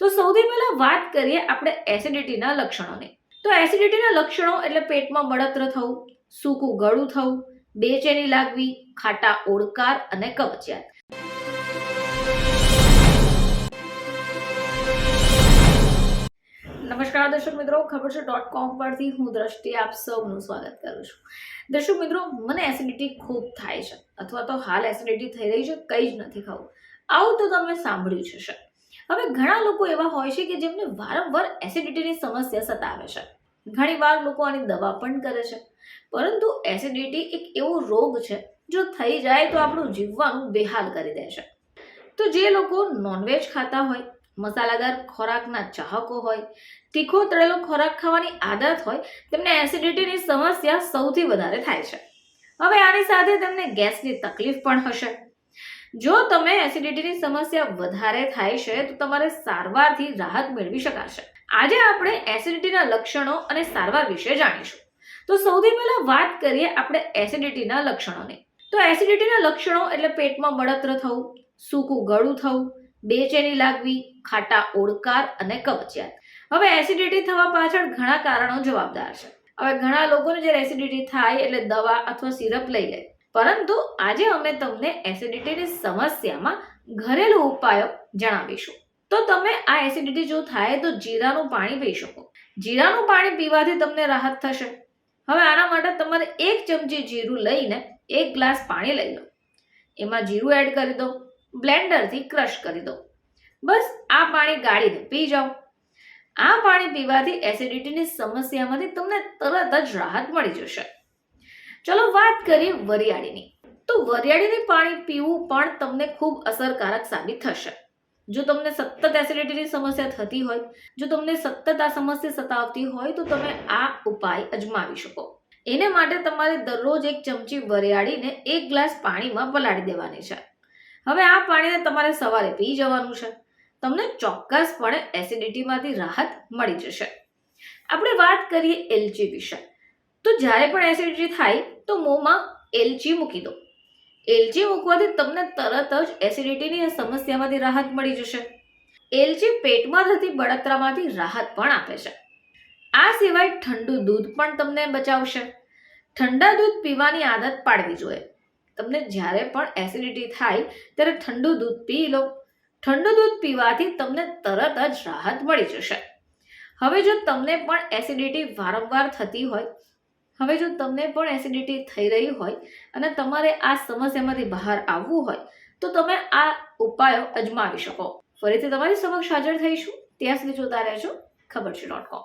તો સૌથી પહેલા વાત કરીએ આપણે એસિડિટીના લક્ષણોની. તો એસિડિટીના લક્ષણો એટલે પેટમાં બળતર થવું, સૂકું ગળું થવું, બેચેની લાગવી, ખાટા ઓડકાર અને કબજિયાત. નમસ્કાર દર્શક મિત્રો, ખબર છે ડોટ કોમ પરથી હું દ્રષ્ટિ આપ સૌનું સ્વાગત કરું છું. દર્શક મિત્રો, મને એસિડિટી ખૂબ થાય છે, અથવા તો હાલ એસિડિટી થઈ રહી છે, કંઈ જ નથી ખાવું આવું તો તમે સાંભળ્યું છે સર હવે ઘણા લોકો એવા હોય છે કે જેમને વારંવાર એસિડિટીની સમસ્યા સતાવે છે. ઘણીવાર લોકો આની દવા પણ કરે છે. પરંતુ એસિડિટી એક એવો રોગ છે, જો થઈ જાય તો આપણું જીવવાનું બેહાલ કરી દે છે. તો જે લોકો નોનવેજ ખાતા હોય, મસાલાદાર ખોરાકના ચાહકો હોય, તીખો તળેલો ખોરાક ખાવાની આદત હોય, તેમને એસિડિટીની સમસ્યા સૌથી વધારે થાય છે. હવે આની સાથે તેમને ગેસની તકલીફ પણ હશે. જો તમે એસિડિટીની સમસ્યા વધારે થાય છે, તો તમારે સારવારથી રાહત મેળવી શકાશે. આજે આપણે એસિડિટીના લક્ષણો અને સારવાર વિશે જાણીશું. તો સૌથી પહેલા વાત કરીએ આપણે એસિડિટીના લક્ષણોની. તો એસિડિટીના લક્ષણો એટલે પેટમાં બળતર થવું, સૂકું ગળું થવું, બેચેની લાગવી, ખાટા ઓડકાર અને કબજિયાત હવે એસિડિટી થવા પાછળ ઘણા કારણો જવાબદાર છે. હવે ઘણા લોકોને જ્યારે એસિડિટી થાય એટલે દવા અથવા સિરપ લઈ લે. પરંતુ આજે અમે તમને એસિડિટીની સમસ્યામાં ઘરેલું ઉપાયો જણાવીશું. તો તમે આ એસિડિટી જો થાય તો જીરાનું પાણી પી શકો. જીરાનું પાણી પીવાથી તમને રાહત થશે. હવે આના માટે તમારે એક ચમચી જીરું લઈને એક ગ્લાસ પાણી લઈ લો. એમાં જીરું એડ કરી દો. બ્લેન્ડરથી ક્રશ કરી દો. બસ આ પાણી ગાળીને પી જાઓ. આ પાણી પીવાથી એસિડિટીની સમસ્યામાંથી તમને તરત જ રાહત મળી જશે. ચલો વાત કરીએ વરિયાળીની. તો વરિયાળીની પાણી પીવું પણ તમને ખૂબ અસરકારક સાબિત થશે. જો તમને સતત એસિડિટીની સમસ્યા થતી હોય, જો તમને સતત આ સમસ્યા સતાવતી હોય, તો તમે આ ઉપાય અજમાવી શકો. એને માટે તમારે દરરોજ એક ચમચી વરિયાળીને એક ગ્લાસ પાણીમાં પલાળી દેવાની છે. હવે આ પાણીને તમારે સવારે પી જવાનું છે. તમને ચોક્કસપણે એસિડિટીમાંથી રાહત મળી જશે. આપણે વાત કરીએ એલચી વિશે. તો જ્યારે પણ એસિડિટી થાય, તો મોંમાં એલચી મૂકી દો. એલચી મૂકવાથી તમને તરત જ એસિડિટીની સમસ્યામાંથી રાહત મળી જશે. એલચી પેટમાં થતી બળતરામાંથી રાહત પણ આપે છે. આ સિવાય ઠંડુ દૂધ પણ તમને બચાવશે. ઠંડા દૂધ પીવાની આદત પાડવી જોઈએ. તમને જ્યારે પણ એસિડિટી થાય, ત્યારે ઠંડુ દૂધ પી લો. ઠંડુ દૂધ પીવાથી તમને તરત જ રાહત મળી જશે. હવે જો તમને પણ એસિડિટી વારંવાર થતી હોય હવે જો તમને પણ એસિડિટી થઈ રહી હોય અને તમારે આ સમસ્યામાંથી બહાર આવવું હોય, તો તમે આ ઉપાયો અજમાવી શકો. ફરીથી તમારી સમક્ષ હાજર થઈશું. ત્યાં સુધી જોતા રહેજો. ખબર છે ડોટ કોમ